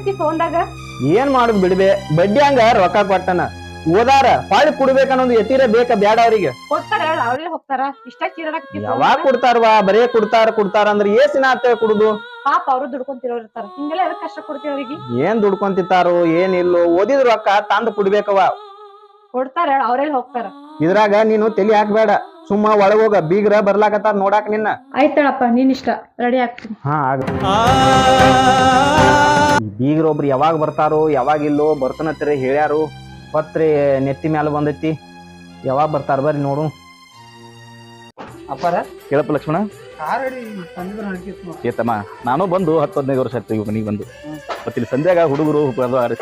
ಮೇಯಕತ್ತಿ ಫೋನ್ದಾಗ ಏನ್ ಮಾಡುದ್ ಬಿಡ್ಬೆ? ಬಡ್ಡಿ ಹಂಗ ರೊಕ್ಕ ಕೊಟ್ಟನ. ಓದಾರ ಪಾಳಿ ಕುಡ್ಬೇಕನ್ನೊಂದು ಎತ್ತಿರ ಬೇಕ ಬ್ಯಾಡ ಅವ್ರಿಗೆ. ಕೊಡ್ತಾರ ಅವ್ರೇ ಹೋಗ್ತಾರ. ಇಷ್ಟ ಚೀರಾಡಕತ್ತಿ ಯಾವಾಗ ಕೊಡ್ತಾರವಾ ಬರೇ ಕೊಡ್ತಾರ ಕೊಡ್ತಾರ ಅಂದ್ರ ಏಸಿನ ಆತ ಕುಡುದು. ಪಾಪ ಅವರು ದುಡ್ಕೊಂತಿರೋರು ಇರ್ತಾರ. ಹಿಂಗೆಲ್ಲ ಎದಕ್ ಕಷ್ಟ ಕೊಡ್ತೀವಿ ಅವ್ರಿಗೆ? ಏನ್ ದುಡ್ಕೊಂತಿರ್ತಾರೋ ಏನಿಲ್ಲೋ ಓದಿದ ರೊಕ್ಕ ತಂದ್ ಕುಡ್ಬೇಕವ ಕೊಡ್ತಾರ ಹೇಳ ಅವ್ರೆಲ್ಲ ಹೋಗ್ತಾರ. ಇದ್ರಾಗ ನೀನು ತಲಿ ಹಾಕ್ಬೇಡ. ಸುಮ್ಮ ಒಳಗೋಗ ಬೀಗ್ರ ಬರ್ಲಾಕತ್ತಾರ ನೋಡಾಕ ನಿನ್ನ. ಆಯ್ತಳಪ್ಪ ನೀನ್ ಇಷ್ಟ. ರೆಡಿ ಆಗ್ತೀನಿ. ಹಾ ಆಗ ಬೀಗ್ರೊಬ್ರು ಯಾವಾಗ ಬರ್ತಾರೋ ಯಾವಾಗ ಇಲ್ಲೋ ಬರ್ತನತ್ರಿ ಹೇಳ್ಯಾರು. ಪತ್ರಿ ನೆತ್ತಿ ಮ್ಯಾಲ ಬಂದೈತಿ. ಯಾವಾಗ ಬರ್ತಾರ ಬರ್ರಿ ನೋಡು. ಅಪ್ಪಾರ? ಕೇಳಪ್ಪ ಲಕ್ಷ್ಮಣ. ಏತಮ್ಮ ನಾನು ಬಂದು ಹತ್ತು ಹದಿನೈದು ವರ್ಷ ಆಯ್ತು ಮನೆಗೆ ಬಂದು. ಮತ್ತೆ ಇಲ್ಲಿ ಸಂಧ್ಯಾಗ ಹುಡುಗರು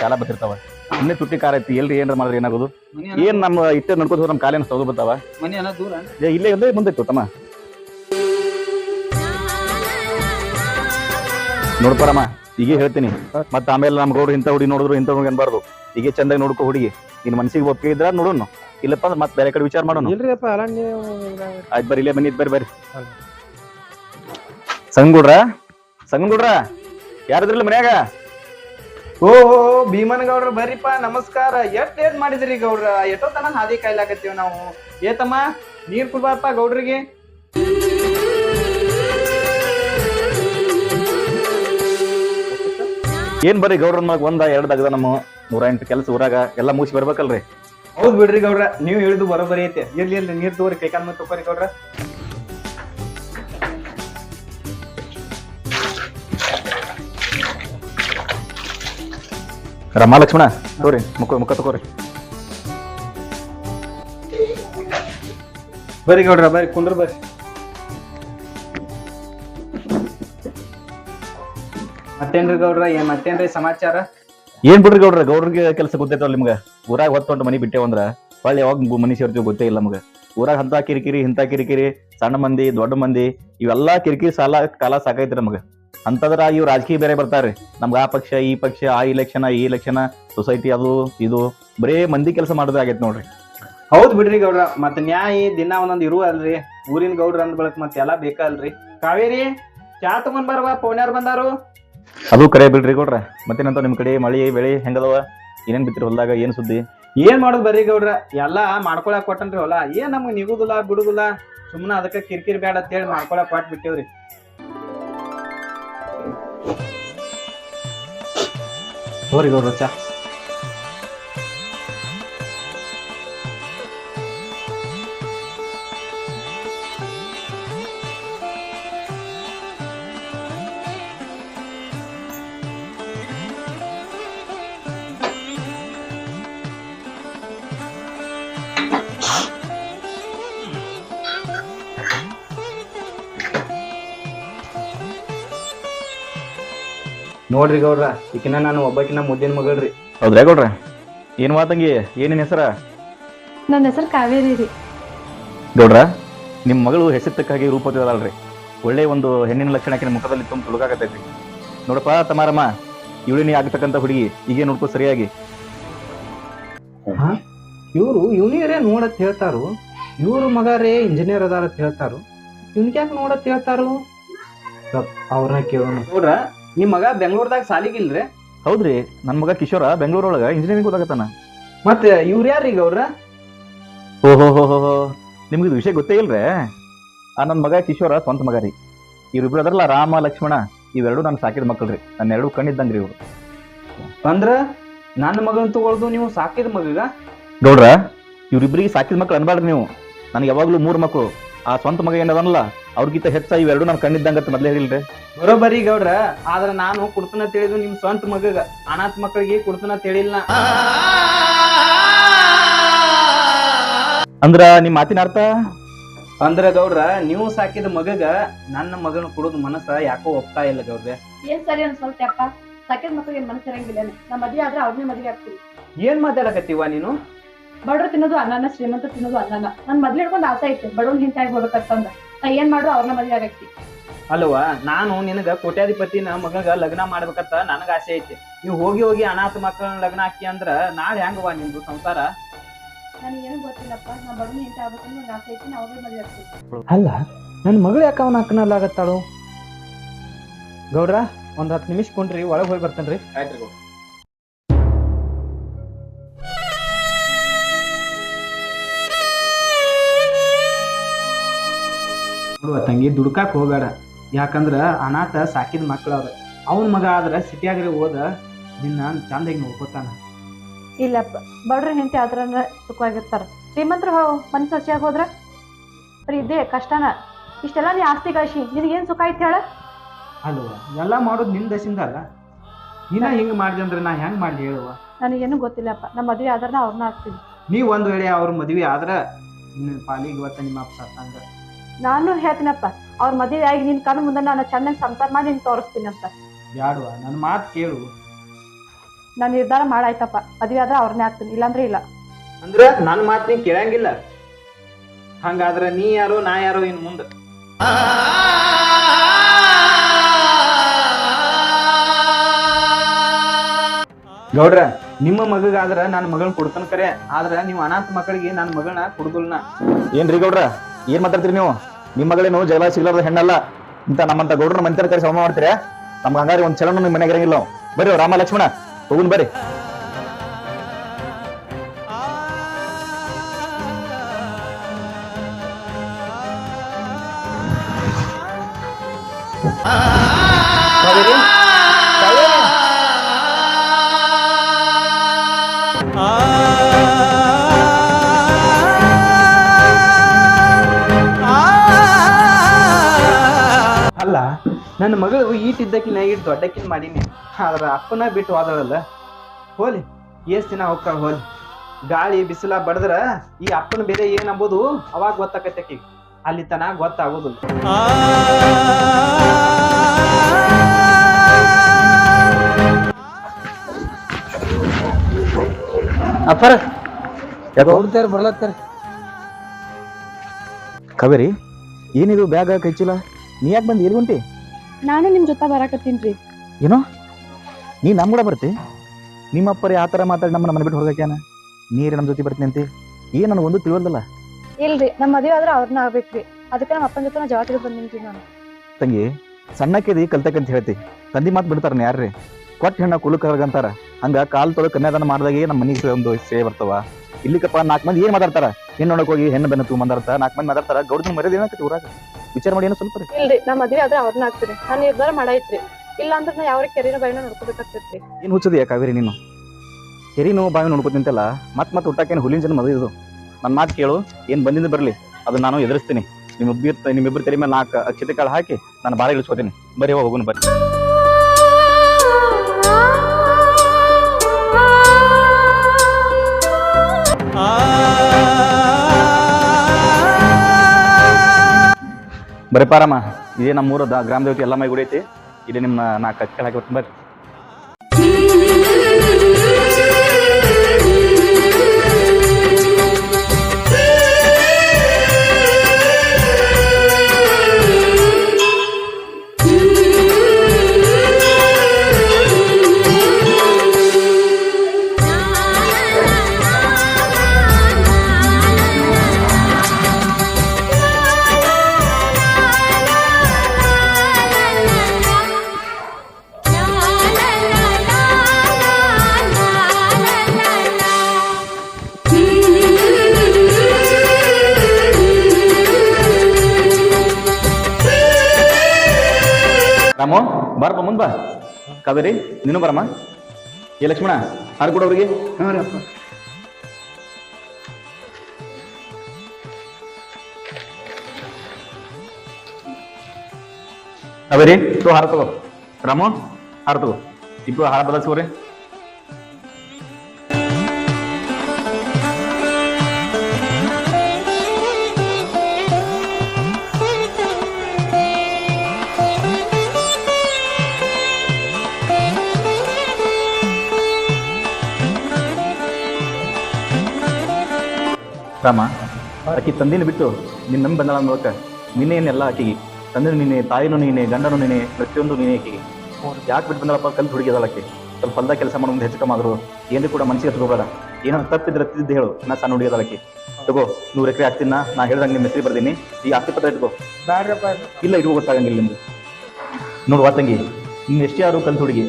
ಶಾಲಾ ಬರ್ತಿರ್ತಾವ. ಇನ್ನೇ ತುಟ್ಟಿ ಕಾರ ಐತಿ ಎಲ್ರಿ ಏನ್ರ ಮಾಡಿದ್ರೆ ಏನಾಗೋದು? ಮನಿ ಏನ್ ನಮ್ಮ ಇಟ್ಟೆ ನಡ್ಕೋತ ಹೋದ್ರೆ ನಮ್ಮ ಕಾಲೇನ ಸೌದು ಬರ್ತಾವ ಮನಿ ಅನ್ನ ದೂರ ಏ, ಇಲ್ಲೇ ಇಲ್ಲೇ ಮುಂದೈತು ತಮ್ಮ. ನೋಡ್ಪಾರಮ್ಮ ಈಗ ಹೇಳ್ತೀನಿ. ಮತ್ತೆ ಆಮೇಲೆ ನಮ್ ಗೌಡ್ರು ಇಂಥ ಹುಡುಗಿ ನೋಡಿದ್ರು ಇಂಥ ಹುಡುಗಿ ಅನ್ಬಾರ್ದು ಈಗ ಚಂದಾಗಿ ನೋಡ್ಕೋ ಹುಡುಗಿ. ನಿನ್ ಮನ್ಸಿಗೆ ಒಪ್ಪಿಗೆ ಇದ್ರ ನೋಡೋಣ ಇಲ್ಲಪ್ಪ ಅಂದ್ರೆ ಮತ್ತೆ ಬೇರೆ ಕಡೆ ವಿಚಾರ ಮಾಡೋಣ ಇಲ್ರಿ ಅಪ್ಪ ಅಲ್ಲ ನೀವು. ಆಯ್ತು ಬರ್ರಿ ಇಲ್ಲೇ ಬನ್ನಿ ಬರ್ರಿ ಬರ್ರಿ. ಸಂಗುಡ್ರ? ಸಂಗುಡ್ರ? ಯಾರಿದ್ರಲ್ಲ ಮನ್ಯಾಗ? ಓ. ಭೀಮನ್ ಗೌಡ್ರ ಬರ್ರಿಪ್ಪ ನಮಸ್ಕಾರ. ಎಷ್ಟ್ ಏನ್ ಮಾಡಿದ್ರಿ ಗೌಡ್ರ? ಎಷ್ಟೋ ತನ ಹಾದಿ ಕಾಯ್ಲಾಕತ್ತೀವಿ ನಾವು. ಏತಮ್ಮ ನೀರ್ ಕುಡ್ಬಾರಪ್ಪ ಗೌಡ್ರಿಗೆ? ಏನ್ ಬರ್ರಿ ಗೌಡ್ರ ಮಗ ಒಂದ ಎರಡ್ ಆಗದ ನಮ್ಮ ನೂರ ಎಂಟು ಕೆಲಸ ಊರಾಗ ಎಲ್ಲ ಮುಗಿಸಿ ಬರ್ಬೇಕಲ್ರಿ? ಹೌದ್ ಬಿಡ್ರಿ ಗೌಡ್ರ ನೀವ್ ಹೇಳಿದ್ದು ಬರೋಬರಿ ಐತೆ. ಇರ್ಲಿ ಇರ್ಲಿ ನೀರ್ ತಗೋರಿ ಕೈಕಾಲ್ ಮತ್ತೆ ತಗೋರಿ ಗೌಡ್ರ. ರಮಾ ಲಕ್ಷ್ಮಣ ತಗೋರಿ ಮುಖ ಮುಖ ತಗೋರಿ. ಬರ್ರಿ ಗೌಡ್ರ ಬರ್ರಿ ಕುಂದ್ರ ಬರ್ರಿ. ಮತ್ತೇನ್ರಿ ಗೌಡ್ರ ಏನ್ ಮತ್ತೇನ್ರಿ ಸಮಾಚಾರ? ಏನ್ ಬಿಡ್ರಿ ಗೌಡ್ರ ಗೌಡ್ರಿಗೆ ಕೆಲಸ ಗೊತ್ತೈತಲ್ಲ ನಿಮ್ಗ? ಊರಾಗ ಹೊತ್ತೊಂಡು ಮನಿ ಬಿಟ್ಟೇವಂದ್ರ ಹೊಳ್ಳಿ ಯಾವಾಗ ಮನಿ ಸೇರ್ತೀವಿ ಗೊತ್ತೇ ಇಲ್ಲ ನಮ್ಗ. ಊರಾಗ ಅಂತ ಕಿರಿಕಿರಿ ಇಂತ ಕಿರಿಕಿರಿ ಸಣ್ಣ ಮಂದಿ ದೊಡ್ಡ ಮಂದಿ ಇವೆಲ್ಲಾ ಕಿರಿಕಿರಿ ಸಾಲ ಕಾಲ ಸಾಕೈತ್ರಿ ನಮಗ. ಅಂತದ್ರ ಇವ್ ರಾಜಕೀಯ ಬೇರೆ ಬರ್ತಾರ್ರಿ. ನಮ್ಗ ಆ ಪಕ್ಷ ಈ ಪಕ್ಷ ಆ ಇಲೆಕ್ಷನ್ ಈ ಇಲೆಕ್ಷನ್ ಸೊಸೈಟಿ ಅದು ಇದು ಬರೇ ಮಂದಿ ಕೆಲಸ ಮಾಡೋದೇ ಆಗೈತೆ ನೋಡ್ರಿ. ಹೌದ್ ಬಿಡ್ರಿ ಗೌಡ್ರ ಮತ್ ನ್ಯಾಯ ದಿನ ಒಂದೊಂದ್ ಇರುವ ಅಲ್ರಿ ಊರಿನ ಗೌಡ್ರ ಅಂದ್ ಬಳಕ್ ಮತ್ ಎಲ್ಲಾ ಬೇಕಲ್ರಿ. ಕಾವೇರಿ ಚಾ ತಗೊಂಡ್ ಬರವಾ ಪೌನ್ಯಾರ್ ಬಂದಾರು? ಅದು ಕರೆ ಬಿಡ್ರಿ ಗೌಡ್ರ. ಮತ್ತೇನಂತ ನಿಮ್ ಕಡೆ ಮಳಿ ಬೆಳಿ ಹೆಂಗದವ? ಏನೇನ್ ಬಿತ್ತಿರಿ ಹೊಲ್ದಾಗ ಏನ್ ಸುದ್ದಿ? ಏನ್ ಮಾಡೋದು ಬರ್ರಿ ಗೌಡ್ರ? ಎಲ್ಲಾ ಮಾಡ್ಕೊಳಕ್ ಕೊಟ್ಟನ್ರಿ ಹೊಲ. ಏನ್ ನಮ್ಗ್ ನಿಗುದಿಲ್ಲ ಬಿಡುದಿಲ್ಲ. ಸುಮ್ನ ಅದಕ್ಕ ಕಿರಿಕಿರಿ ಬ್ಯಾಡ ಅಂತ ಹೇಳಿ ಮಾಡ್ಕೊಳಕ್ ಕೊಟ್ ಬಿಟ್ಟೇವ್ರಿ ಹೋರಿ ಗೌಡ್ರ ಚಾ ನೋಡ್ರಿ ಗೌಡ್ರ ಈಕಿನ ನಾನು ಒಬ್ಬಕಿನ ಮುದ್ದಿನ ಮಗಳ್ರಿ. ಹೌದ್ರಾ ಗೌಡ್ರ? ಏನ್ ಮಾತಂಗಿ ಏನೇನ್ ಹೆಸರ? ನನ್ನ ಹೆಸರು ಕಾವೇರಿ ರೀ. ಗೌಡ್ರ ನಿಮ್ ಮಗಳು ಹೆಸತ್ತಕ್ಕಾಗಿ ರೂಪತಿದಲ್ರಿ ಒಳ್ಳೆ ಒಂದು ಹೆಣ್ಣಿನ ಲಕ್ಷಣ ಆಕಿನ ಮುಖದಲ್ಲಿ ತುಂಬ ತುಳುಕಾಗತೈತಿ ನೋಡಪ್ಪ ತಮಾರಮ್ಮ ಇವಳಿನಿ ಆಗತಕ್ಕಂತ ಹುಡುಗಿ ಈಗ ನೋಡ್ಕೋ ಸರಿಯಾಗಿ. ಇವರು ಇವನಿಗರೇ ನೋಡತ್ ಹೇಳ್ತಾರು. ಇವರು ಮಗಾರೇ ಇಂಜಿನಿಯರ್ ಅದಾರ ಅಂತ ಹೇಳ್ತಾರು. ಇವ್ನಿಗ್ಯಾಕ್ ನೋಡತ್ ಹೇಳ್ತಾರು? ಅವ್ರನ್ನ ಕೇಳೋಣ. ನೋಡ್ರ ನಿಮ್ ಮಗ ಬೆಂಗಳೂರದಾಗ ಸಾಲಿಗಿಲ್ರಿ? ಹೌದ್ರಿ ನನ್ ಮಗ ಕಿಶೋರ ಬೆಂಗಳೂರೊಳಗ ಇಂಜಿನಿಯರಿಂಗ್ ಓದಾಕತ್ತಾನ. ಮತ್ತೆ ಇವ್ರ ಈಗ ಅವ್ರ? ಓಹೋ ಹೋ ಹೋ ಹೋ ನಿಮ್ಗೆ ಇದು ವಿಷಯ ಗೊತ್ತೇ ಇಲ್ರಿ? ಆ ನನ್ನ ಮಗ ಕಿಶೋರ ಸ್ವಂತ ಮಗ ರೀ. ಇವ್ರಿಬ್ರು ಅದರಲ್ಲ ರಾಮ ಲಕ್ಷ್ಮಣ ಇವೆರಡು ನಾನು ಸಾಕಿದ ಮಕ್ಕಳ್ರಿ ನನ್ನ ಎರಡು ಕಣ್ಣಿದ್ದಂಗ್ರಿ ಇವ್ರು. ಅಂದ್ರ ನನ್ನ ಮಗನ್ ತಗೊಳ್ದು ನೀವು ಸಾಕಿದ ಮಗಗ? ಗೌಡ್ರ ಇವ್ರಿಬ್ರಿಗೆ ಸಾಕಿದ ಮಕ್ಳು ಅನ್ಬಾರ್ದು ನೀವು. ನನಗೆ ಯಾವಾಗಲೂ ಮೂರು ಮಕ್ಕಳು ಆ ಸ್ವಂತ ಮಗ ಏನದನಲ್ಲ ಅವ್ರಿಗಿಂತ ಹೆಚ್ಚ ಇವೆರಡು ನಾನು ಕಣ್ಣಿದ್ದಂಗತ್ತ ಮೊದ್ಲೇ ಹೇಳಿಲ್ರಿ. ಬರೋಬರಿ ಗೌಡ್ರ ಆದ್ರ ನಾನು ಕುಡ್ತನ ತಿಳಿದು ನಿಮ್ ಸ್ವಂತ ಮಗಗ ಅನಾಥ ಮಕ್ಕಳಿಗೆ ಕುಡ್ತನ ತಿಳಿಲ್ಲ ಅಂದ್ರ ನಿಮ್ ಮಾತಿನ ಅರ್ಥ? ಅಂದ್ರ ಗೌಡ್ರ ನೀವು ಸಾಕಿದ ಮಗಗ ನನ್ನ ಮಗನ ಕುಡುದು ಮನಸ್ಸ ಯಾಕೋ ಒಪ್ತಾ ಇಲ್ಲ ಗೌಡ್ರೆ. ಏನ್ ಸರಿ ಅನ್ಸಲ್ತೆ ಅಪ್ಪ ಮಕ್ಕಳಿಗೆ ಮನಸ್ಸಿರಂಗಿಲ್ಲ ಮನಸ್ಸು ಇರಂಗಿಲ್ಲ ನಾ ಮದ್ವೆ ಆದ್ರೆ ಅವ್ರನ್ನೇ ಮದ್ವೆ ಆಗ್ತೀವಿ ಏನ್ ಮಾತಾಡಕತ್ತೀವ ನೀನು? ಬಡವ್ರು ತಿನ್ನೋದು ಅನ್ನನ ಶ್ರೀಮಂತ ತಿನ್ನೋದು ಅನ್ನನ. ನನ್ ಮೊದ್ಲು ಹಿಡ್ಕೊಂಡು ಆಸೆ ಐತೆ ಹಿಂತ ಹಿಂತಾಗಿ ಹೋಗ್ಬೇಕಂತಂದ ನಾ ಏನ್ ಮಾಡ್ರು? ಅವ್ರನ್ನ ಮದ್ವೆ ಆಗತ್ತಿ ಅಲ್ವಾ ನಾನು ನಿನಗ ಕೋಟ್ಯಾಧಿಪತಿನ ಮಗಗ ಲಗ್ನ ಮಾಡ್ಬೇಕಂತ ನನಗ ಆಸೆ ಐತಿ. ನೀವು ಹೋಗಿ ಹೋಗಿ ಅನಾಥ ಮಕ್ಕಳನ್ನ ಲಗ್ನ ಹಾಕಿ ಅಂದ್ರ ನಾಳೆ ಹೆಂಗವಾ ನಿಮ್ದು ಸಂಸಾರ? ನನಗೆ ಏನು ಗೊತ್ತಿಲ್ಲಪ್ಪ ನಾ ಬಡವ್ನ ಹಿಂತ ಆಗ್ಬೇಕಂತ ನಂಗ್ ಆಸೆ ಐತಿ ನಾ ಅವ್ರನ್ನೇ ಮದ್ವೆ ಆಗ್ತೀವಿ ಅಲ್ಲ ನನ್ನ ಮಗಳು ಯಾಕೆ ಅವನ ಅಕ್ಕನಲ್ಲಾಗತ್ತಾಳು ಗೌಡ್ರ ಒಂದ್ ಹತ್ತು ನಿಮಿಷ ಕೊಂಡ್ರಿ ಒಳಗೆ ಹೋಗಿ ಬರ್ತೇನ್ರಿ. ನೋಡುವ ತಂಗಿ ದುಡ್ಕಾಕ್ ಹೋಗ್ಬೇಡ. ಯಾಕಂದ್ರ ಅನಾಥ ಸಾಕಿದ ಮಕ್ಳು ಅವ್ರ. ಅವನ ಮಗ ಆದ್ರೆ ಸಿಟಿಯಾಗ್ರೆ ಓದ ನಿನ್ನ ಚಂದಾಗಿ ನೋಡ್ಕೋತಾನ. ಇಲ್ಲಪ್ಪ ಬಡ್ರ ಹೆಂಡತಿ ಆದ್ರ ಸುಖವಾಗಿರ್ತಾರ. ಶ್ರೀಮಂತ್ರ ಮನ್ಸು ಹಸಿಯಾಗಿ ಹೋದ್ರ? ಬರೀ ಇದೇ ಕಷ್ಟನ. ಇಷ್ಟೆಲ್ಲ ನೀ ಆಸ್ತಿ ಗಳಿಸಿ ನಿನಗೇನ್ ಸುಖ ಐತಿ ಹೇಳ? ಅಲ್ವ? ಎಲ್ಲ ಮಾಡೋದು ನಿನ್ ದಶಿಂದ ಅಲ್ಲ. ನೀನ ಹಿಂಗ್ ಮಾಡ್ದೆ ಅಂದ್ರೆ ನಾ ಹೆಂಗ್ ಮಾಡ್ಲಿ ಹೇಳುವ? ನನಗೇನು ಗೊತ್ತಿಲ್ಲಪ್ಪ. ನಮ್ಮ ಮದ್ವೆ ಆದ್ರ ನಾ ಅವ್ರನ್ನ ಆಗ್ತೀನಿ. ನೀವ್ ಒಂದ್ ವೇಳೆ ಅವ್ರ ಮದ್ವೆ ಆದ್ರ ನಿನ್ನ ಪಾಲಿಗೆ ಇವತ್ತ ನಿಮ್ಮ ಅಪ್ಪ ಸತ್ತಂಗ ನಾನು ಹೇಳ್ತೀನಪ್ಪ ಅವ್ರ ಮದುವೆ ಆಗಿ ನಿನ್ ಕಣ್ಣು ಮುಂದೆ ನಾನು ಚೆನ್ನಾಗಿ ಸಂಸಾರ ಮಾಡಿ ನಿನ್ ತೋರಿಸ್ತೀನಿ ಅಂತ. ಬ್ಯಾಡುವ ನನ್ನ ಮಾತು ಕೇಳು. ನಾನು ನಿರ್ಧಾರ ಮಾಡಾಯ್ತಪ್ಪ ಮದುವೆ ಆದ್ರೆ ಅವ್ರನ್ನೇ ಆಗ್ತೀನಿ ಇಲ್ಲಾಂದ್ರೆ ಇಲ್ಲ. ಅಂದ್ರೆ ನನ್ನ ಮಾತು ನೀ ಕೇಳಂಗಿಲ್ಲ? ಹಂಗಾದ್ರೆ ನೀ ಯಾರು ನಾ ಯಾರು ಇನ್ ಮುಂದೆ? ಗೌಡ್ರ ನಿಮ್ಮ ಮಗಗಾದ್ರ ನನ್ನ ಮಗಳನ್ನ ಕೊಡ್ತಾನ ಕರೆ. ಆದ್ರ ನೀವು ಅನಾಥ ಮಕ್ಕಳಿಗೆ ನನ್ನ ಮಗಳನ್ನ ಕೊಡುದಿಲ್ಲ ಏನ್ರಿ ಗೌಡ್ರ? ಏನ್ ಮಾತಾಡ್ತೀರಿ ನೀವು? ನಿಮ್ಮ ಮಗಳೇನು ಜಗಳ ಸಿಗ್ಲಾರ್ದ ಹೆಣ್ಣಲ್ಲ. ಇಂತ ನಮ್ಮಂತ ಗೌಡ್ರ ಮಂತ್ರಿ ಕರೆ ಸಮ ಮಾಡ್ತೀರಾ? ನಮ್ಗೆ ಹಂಗಾರಿ ಒಂದ್ ಚಲನ ನಿಮ್ ಮನೆಗೆ ಇರಂಗಿಲ್ಲ. ಬರ್ರಿ ರಾಮ ಲಕ್ಷ್ಮಣ ಹೋಗುನ್ ಬರ್ರಿ. ನನ್ನ ಮಗಳು ಈಟಿದ್ದಕ್ಕಿನ ಈಟ್ ದೊಡ್ಡಕ್ಕಿನ ಮಾಡೀನಿ. ಆದ್ರ ಅಪ್ಪನ ಬಿಟ್ಟು ಹೋದಳಲ್ಲ. ಹೋಲಿ ಎಷ್ಟ್ ದಿನ ಹೋಗ್ತಾಳ ಹೋಲಿ. ಗಾಳಿ ಬಿಸಿಲ ಬಡದ್ರ ಈ ಅಪ್ಪನ ಬೇರೆ ಏನಂಬುದು ಅಂಬೋದು ಅವಾಗ ಗೊತ್ತಾಕತ್ತಕಿ ಅಲ್ಲಿ ತನ ಗೊತ್ತಾಗೋದಿಲ್ಲ. ಅಪ್ಪರ ಹೋಗ್ತಾರ ಬರ್ಲತ್ತಾರ? ಕಾವೇರಿ ಏನಿದು ಬ್ಯಾಗ ಕೈಚಿಲ್ಲ ನೀ ಯಾಕೆ ಬಂದು ಎಲ್ಲಿ ಹೊಂಟಿ? ನಾನು ನಿಮ್ ಜೊತೆ ಬರಾಕತ್ತೀನ್ರಿ ಏನೋ? ನೀ ನಮ್ ಕೂಡ ಬರ್ತಿ? ನಿಮ್ಮ ಅಪ್ಪರೇ ಆ ಥರ ಮಾತಾಡಿ ನಮ್ಮನ್ನ ಮನೆ ಬಿಟ್ಟು ಹೊರಗಾಕ್ಯಾನ ನೀರೇ ನಮ್ಮ ಜೊತೆ ಬರ್ತೀನಿ ಅಂತಿ? ಏನ್ ನನಗೆ ಒಂದು ತಿಳಿವಲ್ದಲ್ಲ? ಇಲ್ರಿ ನಮ್ಮ ಮದುವೆ ಆದ್ರೆ ಅವ್ರನ್ನ ಆಗ್ಬೇಕ್ರಿ. ಅದಕ್ಕೆ ನಮ್ಮ ಅಪ್ಪನ ಜೊತೆ ಜವಾಬ್ದಾರಿ ಬಂದಿನ್ರಿ ನಾನು. ತಂಗಿ ಸಣ್ಣಕ್ಕಿದಿ ಕಲ್ತಕ್ಕಂತ ಹೇಳ್ತಿ. ತಂದಿ ಮಾತು ಬಿಡ್ತಾರ ಯಾರ್ರಿ? ಕೊಟ್ಟ ಹೆಣ್ಣ ಕುಲುಕರ್ಗಂತಾರ ಹಂಗ ಕಾಲ್ ತೊಳು ಕನ್ಯಾದಾನ ಮಾಡ್ದಾಗೆ ನಮ್ಮ ಮನೆಗೆ ಒಂದು ಸೇವೆ ಬರ್ತಾವ. ಇಲ್ಲಿಕಪ್ಪ ನಾಲ್ಕು ಮಂದಿ ಏನ್ ಮಾತಾಡ್ತಾರ? ಹೆಣ್ಣು ನೋಡಕ್ ಹೋಗಿ ಹೆಣ್ಣು ಬೆನ್ನ ಮಾತಾಡ್ತಾರ ನಾಲ್ಕು ಮಂದಿ ಮಾತಾಡ್ತಾರ. ಗೌಡ್ನ ಮರ್ಯಾದೆ ಏನಕ್ಕೆ ಊರಾಗ? ವಿಚಾರ ಮಾಡಿ ಏನೋ ಸ್ವಲ್ಪ ರೀ. ಇಲ್ರಿ ನಮ್ಮ ಮದ್ವೆ ಆದ್ರೆ ಅವ್ರನ್ನ ಆಗ್ತೀನಿ ನಾನು ನಿರ್ಧಾರ ಮಾಡೈತ್ರಿ. ಇಲ್ಲ ಅಂದ್ರೆ ನಾ ಯಾವ ಕೆರಿನ ಬಾಯಿನ ನೋಡ್ಕೋಬೇಕಾಗ್ತೈತ್ರಿ. ಏನ್ ಹುಚ್ಚದಿಯಾ ಕಾವೇರಿ ನೀನು? ಕೆರಿನು ಬಾವಿ ನೋಡ್ಕೊತಿಂತಲ್ಲ ಮತ್ ಮತ್ ಹುಟ್ಟಾಕೇನು ಹುಲಿನ ಜನ ಮದುವೆ ಇದು. ನನ್ನ ಮಾತು ಕೇಳು ಏನ್ ಬಂದಿಂದ ಬರ್ಲಿ ಅದು ನಾನು ಎದುರಿಸ್ತೀನಿ. ನಿಮ್ಮಿಬ್ಬರು ನಿಮ್ಮಿಬ್ಬರು ತಲೆ ಮೇಲೆ ನಾಲ್ಕು ಅಕ್ಷತೆ ಕಾಳು ಹಾಕಿ ನಾನು ಬಾಳ ಇಳಿಸ್ಕೋತೀನಿ. ಬರೀ ಹೋಗುನ್ ಬರ್ರಿ. ಬರೀ ಪಾರಮ್ಮ, ಇದೇ ನಮ್ಮೂರದ ಗ್ರಾಮ ದೇವತೆ ಎಲ್ಲ ಮೈ ಗುಡಿ ಐತಿ. ಇಲ್ಲಿ ನಿಮ್ಮ ನಾಲ್ಕು ಅಕ್ಕಿ ಹಾಕಿ ಬರ್ರಿ. ಕಾವೇರಿ ನೀನು ಬರಮ್ಮ. ಏ ಲಕ್ಷ್ಮಣ ಹಾರು ಕೊಡು ಅವ್ರಿಗೆ. ಅವರಿ ತೋ ಹಾರ ತಗೋ. ರಾಮು ಹಾರ ತಗೋ. ಇಬ್ಬರು ಹಾರ ಬದಲ್ಸೋರಿ ರಾಮ, ಆಕಿ ತಂದಿನ ಬಿಟ್ಟು ನಿನ್ನ ನಂಬಿ ಬಂದಳ ಮೂಲಕ ನಿನ್ನೆಯನ್ನೆಲ್ಲ ಆಕೆಗೆ? ತಂದಿನ ನಿನ್ನೆ, ತಾಯಿನೂ ನೀನೆ ಗಂಡನು ನೀನೆ ಪ್ರತಿಯೊಂದು ನೀನೆ ಆಕೆಗೆ. ಯಾಕೆ ಬಿಟ್ಟು ಬಂದಳಪ್ಪ ಕಲ್ತು ಹುಡುಗಿದಳ ಆಕಿ? ಸ್ವಲ್ಪ ಹೊಲ್ದಾಗ ಕೆಲಸ ಮಾಡೋ ಮುಂದೆ ಹೆಚ್ಚು ಕಮ್ಮಿ ಆದ್ರು. ಏನು ಕೂಡ ಮನಸ್ಸಿಗೆ ಹತ್ಕೋಬೇಡ. ಏನಾದ್ರು ತಪ್ಪಿದ್ರೆ ತಿದ್ದು ಹೇಳು. ನಾ ಸಣ್ಣ ಹುಡುಗಿದಳ ಆಕಿ. ತಗೋ, ನೂರು ಎಕರೆ ಆಗ್ತೀನ ನಾ. ಹೇಳ್ದಂಗೆ ನಿಮ್ಮ ಹೆಸರು ಬರ್ದೀನಿ. ಈ ಆಸ್ತಿ ಪತ್ರ ಇಟ್ಕೋ. ಇಲ್ಲ, ಇಟ್ಕೋ, ಗೊತ್ತಾಗಂಗಿಲ್ಲ ನಿಮ್ದು ನೋಡು ತಂಗಿ ನಿನ್ನ ಎಷ್ಟೇ ಯಾರು ಕಲ್ತು ಹುಡುಗಿ,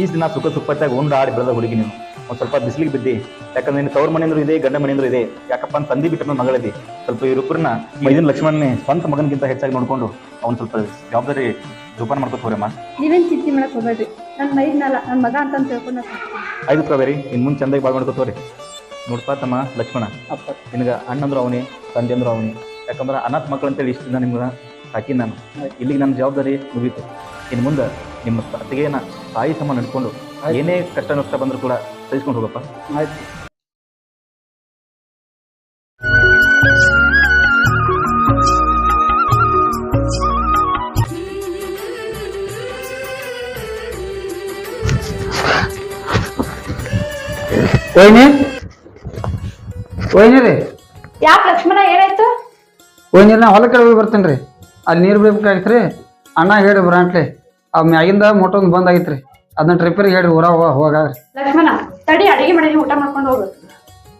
ಈ ದಿನ ಸುಖ ಸುಪ್ಪತ್ತಾಗಿ ಉಂಡು ಆಡಿ ಬೆಳೆದ ಹುಡುಗಿ ನೀನು. ಒಂದು ಸ್ವಲ್ಪ ಬಿಸಿಲಿಗೆ ಬಿದ್ದಿ. ಯಾಕಂದ್ರೆ ನಿನ್ನ ತವ್ರ ಮನೆಯಂದ್ರು ಇದೆ ಗಂಡ ಮನೆಯಂದ್ರು ಇದೆ. ಯಾಕಪ್ಪ ಅಂತ ತಂದಿ ಬಿಟ್ಟ ಮಗಳಿದೆ ಸ್ವಲ್ಪ ಇವರಿಬ್ಬರನ್ನ ಮೈದಿನ ಲಕ್ಷ್ಮಣನೇ ಸ್ವಂತ ಮಗನಿಗಿಂತ ಹೆಚ್ಚಾಗಿ ನೋಡ್ಕೊಂಡು ಅವ್ನು ಸ್ವಲ್ಪ ಜವಾಬ್ದಾರಿ ಜೋಪಾನ ಮಾಡ್ಕೊತ ಹೋರಮ್ಮ. ನೀವೇನ್ ಚಿಂತೆ ಮಾಡಕ್ ಹೋಗ್ಬೇಡ್ರಿ. ನನ್ನ ಮೈದ್ನಲ್ಲ ನನ್ನ ಮಗ ಅಂತ ತಿಳ್ಕೊಂಡು ಆಯ್ತು ಕಾವೇರಿ ಇನ್ನು ಮುಂದೆ ಚಂದಾಗಿ ಬಾಳ್ ಮಾಡ್ಕೋತವ್ರಿ ನೋಡ್ಪಾ ತಮ್ಮ ಲಕ್ಷ್ಮಣ. ಅಪ್ಪ. ನಿನಗೆ ಅಣ್ಣಂದ್ರು ಅವನೇ ತಂದೆ ಅಂದ್ರು ಅವನೇ. ಯಾಕಂದ್ರೆ ಅನಾಥ ಮಕ್ಕಳು ಅಂತೇಳಿ ಇಷ್ಟ ದಿನ ನಿಮ್ಗೆ ಸಾಕಿ ನಾನು. ಇಲ್ಲಿಗೆ ನನ್ನ ಜವಾಬ್ದಾರಿ ಮುಗೀತು. ಇನ್ನು ಮುಂದೆ ನಿಮ್ಮ ಅತ್ತಿಗೆನ ತಾಯಿ ಸಮ ನಡ್ಕೊಂಡು ಏನೇ ಕಷ್ಟ ನಷ್ಟ ಬಂದರೂ ಕೂಡ ಸಹಿಸ್ಕೊಂಡು ಹೋಗಪ್ಪ. ಆಯ್ತು. ಬರ್ತೇನ್ರಿ ವೈನಿ ರೀ. ಯಾಕೆ ಲಕ್ಷ್ಮಣ ಏನಾಯ್ತು? ನಾ ಹೊಲಕ್ಕೆ ಹೋಗಿ ಬರ್ತೇನೆ ರೀ ಅಲ್ಲಿ ನೀರು ಬೇಕಾಗಿತ್ತು ರೀ ಅಣ್ಣ ಹೇಳಿ ಬರಾಂಟ್ಲಿ ಆ ಮ್ಯಾಗಿಂದ ಮೊಟ್ಟೊಂದು ಒಂದು ಬಂದ್ ಆಗಿತ್ತು ರೀ ಅದನ್ನ ಟ್ರಿಪ್ಪರ್ಗೆ ಹೇಳಿ ಊರ ಹೋಗ ಲಕ್ಷ್ಮಣ ತಡಿ ಅಡಿಗೆ ಮಾಡಿ ಊಟ ಮಾಡ್ಕೊಂಡು ಹೋಗು.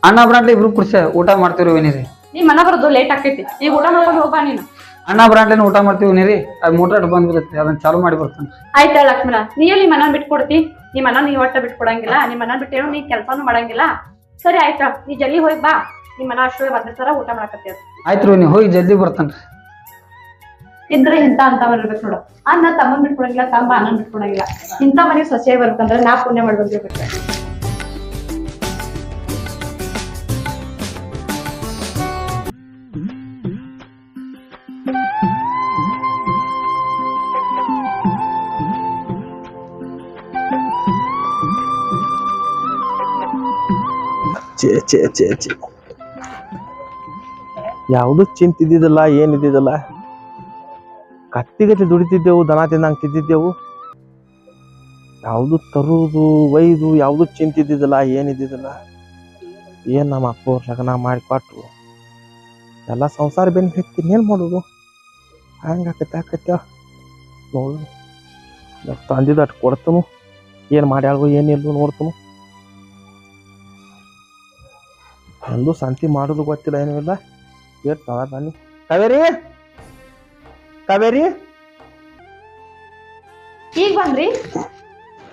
ಅಣ್ಣ ಬ್ರಾಂಡ್ಲಿ ಇಬ್ರು ಕುಡ್ಸ ಊಟ ಮಾಡ್ತೀವಿ ನೀರಿ ನೀ ಮನ ಬರೋದು ಲೇಟ್ ಆಗ್ತೈತಿ. ಈಗ ಊಟ ಮಾಡ್ಕೊಂಡು ಹೋಗ್ಬಾ ನೀನು. ಅಣ್ಣ ಬ್ರಾಂಡ್ಲಿನ ಊಟ ಮಾಡ್ತೀವಿ ನೀರಿ ಅದು ಮೋಟರ್ ಬಂದ್ ಬಿಡುತ್ತೆ ಅದನ್ನ ಚಾಲು ಮಾಡಿ ಬರ್ತಾನೆ. ಆಯ್ತಾ ಲಕ್ಷ್ಮಣ ನೀ ಎಲ್ಲಿ ಮನ ಬಿಟ್ಕೊಡ್ತಿ. ನೀ ಮನ ನೀ ಒಟ್ಟ ಬಿಟ್ಕೊಡಂಗಿಲ್ಲ ನಿಮ್ಮ ಮನ ಬಿಟ್ಟೇನು ನೀ ಕೆಲ್ಸಾನು ಮಾಡಂಗಿಲ್ಲ. ಸರಿ ಆಯ್ತಾ ನೀ ಜಲ್ದಿ ಹೋಗಿ ಬಾ. ನೀ ಮನ ಅಷ್ಟೇ ಒಂದೇ ಸರ ಊಟ ಮಾಡಕತ್ತೀರ ಆಯ್ತು ನೀ ನೀವು ಹೋಗಿ ಜಲ್ದಿ ಬರ್ತಾನೆ. ಇದ್ರೆ ಇಂತ ಅಂತ ಬರ್ಬೇಕು ನೋಡು. ಅನ್ನ ತಮ್ಮನ್ ಬಿಟ್ಕೊಡಂಗಿಲ್ಲ, ತಮ್ಮ ಅಣ್ಣನ್ ಬಿಟ್ಕೊಡಂಗಿಲ್ಲ. ಇಂಥ ಮನೆಗೆ ಸೊಸೆಯಾಗಿ ಬರ್ಬೇಕಂದ್ರೆ ನಾ ಪುಣ್ಯ ಮಾಡಿ ಬಂದಿರ್ಬೇಕು ಚೇ ಚೇ ಚೇ ಚೇ ಯಾವುದು ಚಿಂತಿದ್ದಿದ್ದಲ್ಲ, ಏನಿದ್ದಿದ್ದಲ್ಲ? ಕತ್ತಿಗತಿ ದುಡಿತಿದ್ದೆವು, ದನ ತಿಂದಂಗೆ ತಿದ್ದಿದ್ದೆವು ಯಾವುದು ತರುವುದು, ಒಯ್ದು, ಯಾವುದು ಚಿಂತಿದ್ದಿದ್ದಲ್ಲ, ಏನಿದ್ದಿದ್ದಲ್ಲ. ಏನು ನಮ್ಮ ಅಪ್ಪ ಲಗ್ನ ಮಾಡಿಕೊಟ್ರು. ಎಲ್ಲ ಸಂಸಾರ ಬೆನ್ನು ಏನು ಮಾಡೋದು? ಹಂಗೆ ಆಕತ್ತೆ ಆಕತ್ತೆ ನೋಡು. ತಂದಿದ್ದು ಅಷ್ಟು ಕೊಡ್ತನು. ಏನು ಮಾಡ್ಯಾಳ್ಗೋ ಏನಿಲ್ಲ ನೋಡ್ತನು. ಎಂದು ಸಂತಿ ಮಾಡೋದು ಗೊತ್ತಿಲ್ಲ ಏನೂ ಇಲ್ಲ ಏಟ್ ತಳ ಬನ್ನಿ. ಕಾವೇರಿ! ಕಾವೇರಿ? ಈಗ ಬಂದ್ರಿ?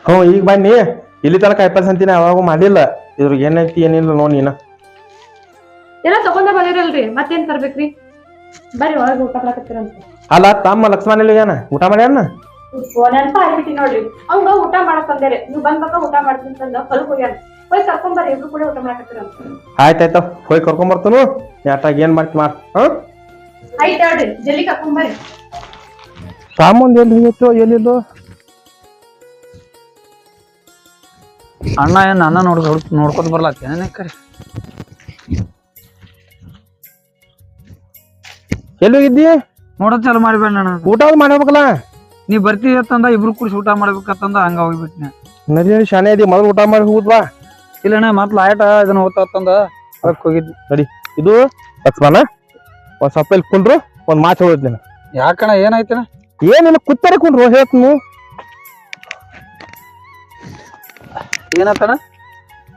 ಹ್ಞೂ ಈಗ ಬನ್ನಿ. ಇಲ್ಲಿ ತನಕ ಕಾಯಿಪಲ್ಲೆ ಅಂತೀನಿ ಯಾವಾಗೂ ಮಾಡಿಲ್ಲ. ಇದ್ರಿಗೆ ಏನೈತಿ ಏನಿಲ್ಲ ನೋ ನೀನ. ಎಲ್ಲ ತಗೊಂಡ ಬಂದಿರಲ್ರಿ ಮತ್ತೇನ್ ತರ್ಬೇಕ್ರಿ? ಬರ್ರಿ ಒಳಗೆ ಊಟ ಮಾಡಕತ್ತೀರಂತ ಅಲ್ಲ ತಮ್ಮ ಲಕ್ಷ್ಮಣ ಇಲ್ಲ ಏನ? ಊಟ ಮಾಡ್ಯಾನ? ನೆನಪ ಆಗ್ಬಿಟ್ಟಿ ನೋಡ್ರಿ. ಅವಂಗ ಊಟ ಮಾಡಕ್ ಬಂದೇರಿ. ನೀವು ಬಂದ್ಬೇಕ ಊಟ ಮಾಡ್ತೀನಿ ತಂದ ಹೊಲಕ್ ಹೋಗ್ಯಾನ. ಹೋಗಿ ಕರ್ಕೊಂಡ್ ಬರ್ರಿ ಇಬ್ರು ಕೂಡ ಊಟ ಮಾಡಕತ್ತೀರಂತ ಆಯ್ತಾಯ್ತು. ಹೋಗಿ ಕರ್ಕೊಂಬರ್ತನು ಯಾಟಾಗ ಏನ್ ಮಾಡ್ತಿ ಮಾಡ್ ಹಾ ಆಯ್ತು ಹೇಳ್ರಿ ಜಲ್ದಿ ಕರ್ಕೊಂಡ್ ಬರ್ರಿ. ಸಾಮಾನ್ ಎಲ್ಲಿ ಹೋಗಿತ್ತು ಎಲ್ಲಿಲ್ಲೋ ಅಣ್ಣ ಏನು ಅಣ್ಣ ನೋಡ್ ನೋಡ್ಕೊತ ಬರ್ಲಾತ್ತೇನೆ ಕರಿ? ಎಲ್ಲಿ ಹೋಗಿದ್ದಿ? ನೋಡೋದ್ ಚಾಲು ಮಾಡಿಬೇಡ ಅಣ್ಣ. ಊಟ ಅದು ಮಾಡ್ಬೇಕಲ್ಲ? ನೀ ಬರ್ತೀವಿ ಅಂತಂದ ಇಬ್ರು ಕೂಡಿಸಿ ಊಟ ಮಾಡ್ಬೇಕಂತಂದ ಹಂಗ ಹೋಗ್ಬಿಟ್ನೆ. ನದಿ ನಡಿ ಶಾನೆ ಇದೆ ಮೊದಲು ಊಟ ಮಾಡಿ ಹೋಗುದ್ವಾ? ಇಲ್ಲಣ್ಣ ಮತ್ ಲಾಯ್ಟ ಇದನ್ನ ಓದ್ತಂದ ಅದಕ್ಕೆ ಹೋಗಿದ್ವಿ ಇದು ಲಕ್ಷ್ಮಣ ಒಂದ್ ಸ್ವಲ್ಪ ಇಲ್ಲಿ ಕುಂಡ್ರು ಒಂದ್ ಮಾತು ಹೇಳಿದ್ನಿ ಯಾಕಣ್ಣ ಏನಾಯ್ತಣ್ಣ ಏನಿಲ್ಲ ಕುತ್ತರೆ ಕುಂಡ್ರು ಹೇಳ್ತೀನಿ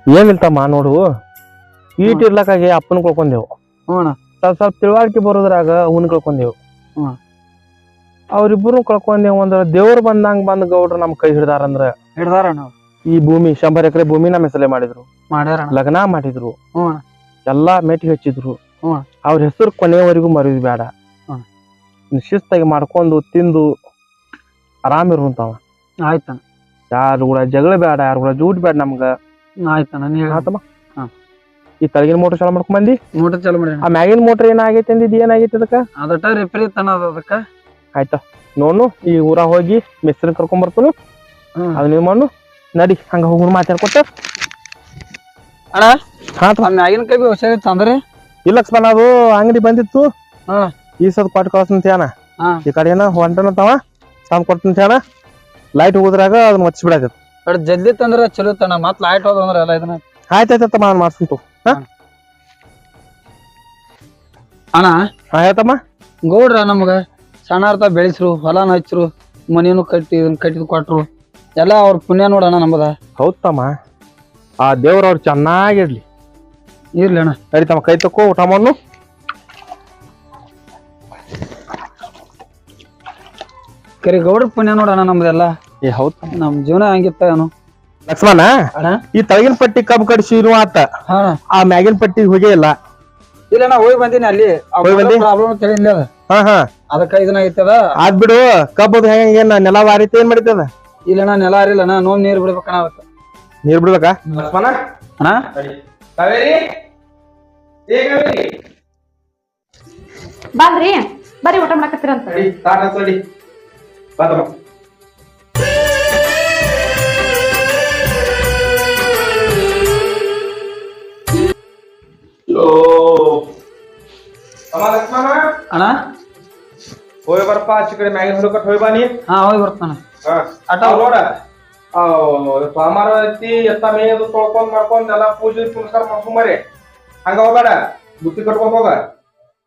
ಏನಿಲ್ಲ ತಮ್ಮ ನೋಡು. ಈಟ್ ಇರ್ಲಕ್ಕಾಗಿ ಅಪ್ಪನ ಕಳ್ಕೊಂಡೆವು. ಹ್ಞೂ ಸ್ವಲ್ಪ ಸ್ವಲ್ಪ ತಿಳುವಳಿಕೆ ಬರೋದ್ರಾಗ ಅವನ್ ಕಳ್ಕೊಂಡೆವು. ಹ್ಮ್. ಅವ್ರಿಬ್ರು ಕಳ್ಕೊಂಡೆವು ಅಂದ್ರ ದೇವ್ರು ಬಂದಂಗ ಬಂದ್ ಗೌಡ್ರು ನಮ್ ಕೈ ಹಿಡ್ದಾರಂದ್ರ ಹಿಡ್ದಾರ ಈ ಭೂಮಿ ಶಂಬರ್ ಎಕರೆ ಭೂಮಿ ನಮ್ಮ ಹೆಸರೇ ಮಾಡಿದ್ರು. ಲಗ್ನ ಮಾಡಿದ್ರು. ಹ್ಞೂ ಎಲ್ಲಾ ಮೆಟ್ಟಿ ಹಚ್ಚಿದ್ರು. ಹ್ಮ್. ಅವ್ರ ಹೆಸರು ಕೊನೆಯವರೆಗೂ ಮರೆಯೋದು ಬೇಡ ಶಿಸ್ತಾಗಿ ಮಾಡ್ಕೊಂಡು ತಿಂದು ಆರಾಮ್ ಇರುವಂತಾವ ಆಯ್ತಣ್ಣ. ಯಾರು ಕೂಡ ಜಗಳ ಬೇಡ ಯಾರು ಕೂಡ ಜೂಟ್ ಬೇಡ ನಮ್ಗ. ಆಯ್ತಣ್ಣ ನೀ ಆತಮ್ಮ. ಹಾ. ಈ ತಳಗಿನ ಮೋಟರ್ ಚಾಲು ಮಾಡ್ಕೊಂಡ್ ಬಂದಿ? ಮೋಟರ್ ಚಾಲು ಮಾಡಿ ಆ ಮ್ಯಾಗಿನ ಮೋಟರ್ ಏನಾಗೈತೆ ಅಂದಿದ್ ಏನಾಗೈತೆ ಅದಕ್ಕ? ಅದಟ ರಿಪೇರಿ ತನ ಅದಕ್ಕ. ಆಯ್ತಾ. ನೋಡು ಈ ಊರ ಹೋಗಿ ಮಿಸ್ತ್ರಿ ಕರ್ಕೊಂಡ್ ಬರ್ತನು. ಹ್ಮ್. ಅದ್ ನೀವು ಮಾಡು ನಡಿ ಹಂಗ ಹೋಗಿ ಮಾತಾಡ್ಕೊತ ಅಣ್ಣ ಹಾ ಆ ಮ್ಯಾಗಿನ ಕೈ ಹುಷಾರಿತ್ತು ಅಂದ್ರೆ? ಇಲ್ಲ ಲಕ್ಷ್ಮಣ ಅದು ಅಂಗಡಿ ಬಂದಿತ್ತು. ಹಾ. ಈ ಸದ್ ಕೊಟ್ಟು ಕಳ್ಸಂತ ಹಾ. ಈ ಕಡೆ ಏನ ಹೊಂಟನಂತವ ತಂದ್ ಕೊಡ್ತಂತ ಲೈಟ್ ಹೋದ್ರಾಗ ಅದನ್ನ ಒಚ್ಚಿ ಬಿಡಾಕತ್ ಬಟ್ ಜಲ್ದಿ ತಂದ್ರ ಚಲೋ ತಣ್ಣ ಮತ್ ಲೈಟ್ ಹೋದಂದ್ರ ಎಲ್ಲ ಇದನ್ನ ಆಯ್ತಾಯ್ತಮ್ಮ ನಾನು ಮಾಡ್ಸಂತು ಅಣ್ಣ. ಆಯ್ತಮ್ಮ ಗೌಡ್ರ ನಮ್ಗ ಸಣ್ಣ ಅರ್ಥ ಬೆಳೆಸ್ರು ಹೊಲನ ಹಚ್ರು ಮನೇನು ಕಟ್ಟಿ ಇದನ್ನ ಕಟ್ಟಿದ್ ಕೊಟ್ರು. ಎಲ್ಲ ಅವ್ರ ಪುಣ್ಯ ನೋಡಣ್ಣ ನಮ್ಮದ ಹೌದಮ್ಮ. ಆ ದೇವ್ರ ಅವ್ರು ಚೆನ್ನಾಗಿರ್ಲಿ. ಇರ್ಲಿ ಅಣ್ಣ. ನಡಿ ತಮ್ಮ ಕೈ ತಕ್ಕೋ ಊಟ ಮಾಡು ಕರಿ ಗೌಡ್ರ ಪುಣ್ಯ ನೋಡಣ್ಣ ನಮ್ದೆಲ್ಲ. ಏ ಹೌದ್. ನಮ್ ಜೀವನ ಹಂಗಿತ್ತ ಏನು? ಲಕ್ಷ್ಮಣ ಅಣ್ಣ? ಈ ತಳಗಿನ ಪಟ್ಟಿ ಕಬ್ಬು ಇರುವ ಆತ. ಹಾ ಆ ಮ್ಯಾಗಿನ ಪಟ್ಟಿ ಹೋಗೇ ಇಲ್ಲ. ಇಲ್ಲ ನಾ ಹೋಗಿ ಬಂದೀನಿ ಅಲ್ಲಿ. ಹೋಗಿ ಬಂದಿ? ಪ್ರಾಬ್ಲಮ್ ಕೇಳಿಲ್ಲ ಅದ. ಹಾ ಹಾ. ಅದಕ್ಕ ಇದನ್ನ ಐತದ? ಆದ್ ಬಿಡು ಕಬ್ಬದ ಹೆಂಗ ಏನ್ ನೆಲ ವಾರಿತ ಏನ್ ಮಾಡಿತದ ಇಲ್ಲ ನಾ ನೆಲ ಅರಿಲ್ಲ ನಾ ನೋವ್ ನೀರ್ ಬಿಡ್ಬೇಕಣ್ಣ ಅವತ್ತು. ನೀರ್ ಬಿಡ್ಬೇಕಾ? ಲಕ್ಷ್ಮಣ? ಅಣ್ಣ? ಕಾವೇರಿ? ಏ ಕಾವೇರಿ? ಬಂದ್ರಿ ಬರ್ರಿ ಊಟ ಮಾಡಕತ್ತೀರಂತ. ತಾಟ ಬಾತಮ್ಮ ಓ ಅಮ್ಮ ಲಕ್ಷ್ಮಣ ಅಣ್ಣ ಹೋಗಿ ಬರಪ್ಪ ಆಚೆ ಕಡೆ ಮ್ಯಾಗಿನ ಹುಡುಕಟ್ ಹೋಗಿ ಬಾ ನೀ ಹಾ ಹೋಗಿ ಬರ್ತಾನ ಹಾ ಆಟ ಅವ್ ನೋಡ ಸೋಮವಾರ ಐತಿ ಎತ್ತ ಮೇಯದು ತೊಳ್ಕೊಂಡ್ ಮಾಡ್ಕೊಂಡ್ ಎಲ್ಲ ಪೂಜೆ ಪುನಸ್ಕಾರ ಮಾಡ್ಕೊಂಬರಿ ಹಂಗ ಹೋಗ್ಬೇಡ ಬುತ್ತಿ ಕಟ್ಕೊಂಡ್ ಹೋಗ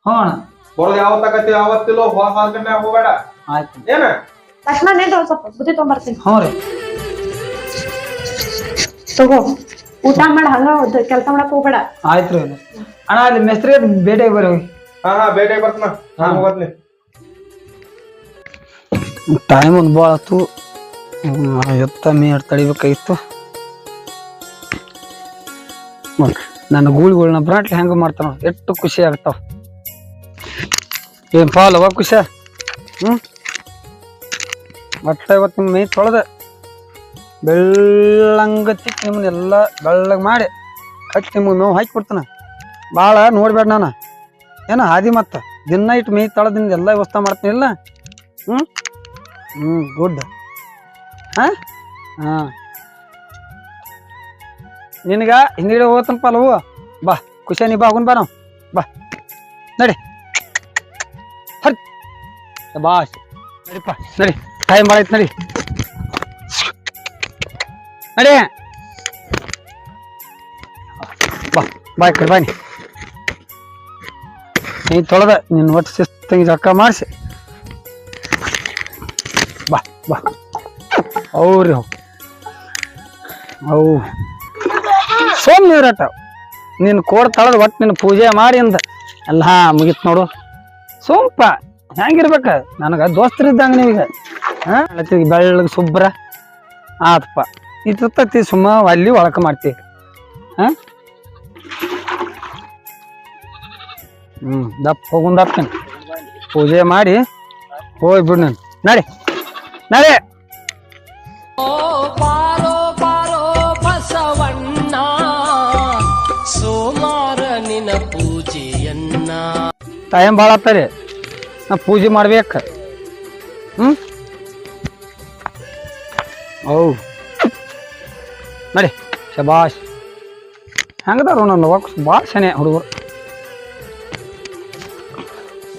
ಹ್ಞೂ ಅಣ್ಣ ಬರೋದ್ ಯಾವತ್ತಾಗತ್ತಿ ಯಾವತ್ತಿಲ್ಲೋ ಹೋಗ ಹಾಲ್ಕಂಡ ಹೋಗ್ಬೇಡ ಆಯ್ತು ಏನ ತಕ್ಷಣ ನಿಂತ ಒಂದ್ ಸ್ವಲ್ಪ ಬುದ್ಧಿ ತೊಗೊಂಬರ್ತೀನಿ. ಹ್ಞೂ ರೀ. ತಗೋ ಊಟ ಮಾಡಿ ಹಂಗ ಕೆಲಸ ಮಾಡಕ್ ಹೋಗ್ಬೇಡ. ಆಯ್ತು ರೀ. ಅಣ್ಣ ಅಲ್ಲಿ ಮೇಸ್ತ್ರಿ ಭೇಟಿಯಾಗಿ ಬರ್ರಿ. ಹೋಗಿ ಹಾ ಹಾ ಭೇಟಿ ಬರ್ತನ ಹಾ. ಹೋಗ್ತೀನಿ. ಟೈಮ್ ಒಂದು ಭಾಳ ಆತು. ಹ್ಮ್, ಎತ್ತ ಮೇಡ್ ತಡಿಬೇಕಾಗಿತ್ತು. ನೋಡ್, ನನ್ನ ಗೂಳಿಗಳ್ನ ಬ್ರಾಟ್ಲಿ ಹೆಂಗ ಮಾಡ್ತಾನ ಎಷ್ಟು ಖುಷಿ ಆಗ್ತಾವ. ಏನ್ ಪಾಲವ ಖುಷಿ? ಹ್ಮ್? ಮತ್ತೆ ಇವತ್ತು ನಿಮ್ಮ ಮೈ ತೊಳೆದ. ಬೆಳ್ಳಂಗ ತಿಕ್ಕಿ ನಿಮ್ಮನ್ನೆಲ್ಲ ಬೆಳ್ಳಗೆ ಮಾಡಿ ಹಚ್ಚಿ ನಿಮ್ಗೆ ಮೇವು ಹಾಕಿ ಕೊಡ್ತಾನೆ. ಭಾಳ ನೋಡ್ಬೇಡ ನಾನು. ಏನ ಹಾದಿ ಮತ್ತೆ? ದಿನ ಇಟ್ಟು ಮೈ ತೊಳೆದಿಂದ ಎಲ್ಲ ವ್ಯವಸ್ಥೆ ಮಾಡ್ತೀನಿ ಇಲ್ಲ? ಹ್ಞೂ ಹ್ಞೂ ಗುಡ್. ಹಾಂ? ಹಾಂ. ನಿನಗ ಹಿಂದಿಡೆ ಹೋಗ್ತಾನಪ್ಪ ಅಲ್ಲವು? ಬಾ ಖುಷಿಯ ಬಾ, ಹೋಗುನ್ ಬಾ ನಾವು. ಬಾ. ನಡಿ. ಹರಿ ಬಾ ನಡಿಪ್ಪ, ನಡಿ. ಟೈಮ್ ಮಾಡೈತ್ ನಡಿ. ನಡಿ. ಬಾ ಬಾಯ್ ಕಡೆ ಬಾ ನೀ. ತೊಳೆದ ನಿನ್ನ ಒಟ್ಟು ಶಿಸ್ತಂಗಿ ಜಕ್ಕ ಮಾಡಿಸಿ. ಬಾ ಬಾ. ಅವ್ರಿ ಅವು. ಅವು. ಸೋಮ್ ನಿನ್ನ ಕೋಡ್ ತಳದ ಒಟ್ಟು ನಿನ್ನ ಪೂಜೆ ಮಾಡಿ ಅಂದ. ಎಲ್ಲ ಮುಗೀತ್ ನೋಡು. ಸೋಂಪ. ಹೆಂಗಿರ್ಬೇಕು? ನನಗ ದೋಸ್ತರಿದ್ದಂಗೆ ನೀವೀಗ. ಹಾ? ಬೆಳ್ಳಗೆ ಶುಭ್ರ ಆತಪ್ಪ ಇತ್ತತ್ತಿ ಸುಮ್ಮ ಅಲ್ಲಿ ಒಳಕ ಮಾಡ್ತೀವಿ ಹಾ? ಹ್ಞೂ ದಪ್ಪ ಹೋಗುಂದಪ್ಪನ್ ಪೂಜೆ ಮಾಡಿ ಹೋಗಿ ಬಿಡು ನಾನು. ನಡಿ ನಡಿ. ಟೈಮ್ ಭಾಳ ಆಗ್ತಾರೆ ನಾ ಪೂಜೆ ಮಾಡ್ಬೇಕು. ಹ್ಞೂ ಓ ನಡಿ ಶಬಾಷ್. ಹೆಂಗದಾರ ನನ್ನ ವಾಕ್ ಭಾಳ ಶನಿ ಹುಡುಗರು.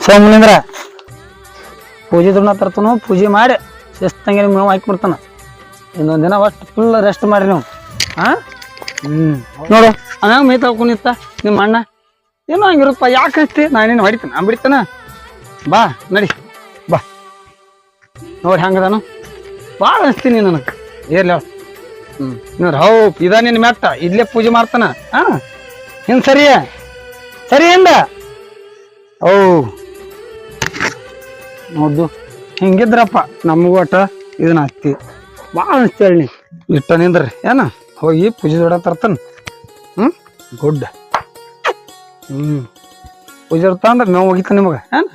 ಸೋಮಲಿಂದ್ರ ಪೂಜೆ ದುಡ್ಡ ತರ್ತನು ಪೂಜೆ ಮಾಡಿ ಶಿಸ್ತಂಗೆ ಮೇವು ಹಾಕಿ ಬಿಡ್ತಾನ ಇನ್ನೊಂದು ದಿನ ಅಷ್ಟು ಫುಲ್ ರೆಸ್ಟ್ ಮಾಡಿ ನೀವು. ಹಾಂ ಹ್ಞೂ ನೋಡು. ಅನ್ನ ಮೈ ತಳ್ಕೊಂಡಿತ್ತ ನಿಮ್ಮ ಅಣ್ಣ. ಏನೋ ಹಂಗಿರಪ್ಪ ಯಾಕೆ ಹಚ್ತಿ ನಾನೇನು ಹೊಡಿತಾನೆ ನಾನು ಬಿಡ್ತಾನ? ಬಾ ನಡಿ. ಬಾ. ನೋಡಿ ಹೆಂಗದಾನು. ಭಾಳ ಅನಿಸ್ತೀನಿ ನನಗೆ. ಏರ್ಲಿ ಹ್ಮ್. ಹ್ಞೂ ನೋಡ್ರಿ ಹೌ, ಇದ ನಿನ್ನ ಮೆಟ್ಟ? ಇಲ್ಲೇ ಪೂಜೆ ಮಾಡ್ತಾನ? ಹಾಂ? ಹಿಂಗೆ ಸರಿ? ಸರಿ ಹಿಂದ? ಓ ನೋಡ್ದು. ಹಿಂಗಿದ್ರಪ್ಪ, ನಮಗೂ ಒಟ್ಟ ಇದನ್ನ ಹತ್ತಿ. ಭಾಳ ನೀ. ಇಟ್ಟ ನಿಂದ್ರಿ. ಏನ? ಹೋಗಿ ಪೂಜೆ ದೊಡ ತರ್ತಾನ. ಹ್ಞೂ ಗುಡ್ ಹ್ಮ್. ಪೂಜೆ ಇರ್ತಾ ಅಂದ್ರೆ ಮೇವು ಹೋಗಿತ್ತ ನಿಮಗೆ. ಏನ?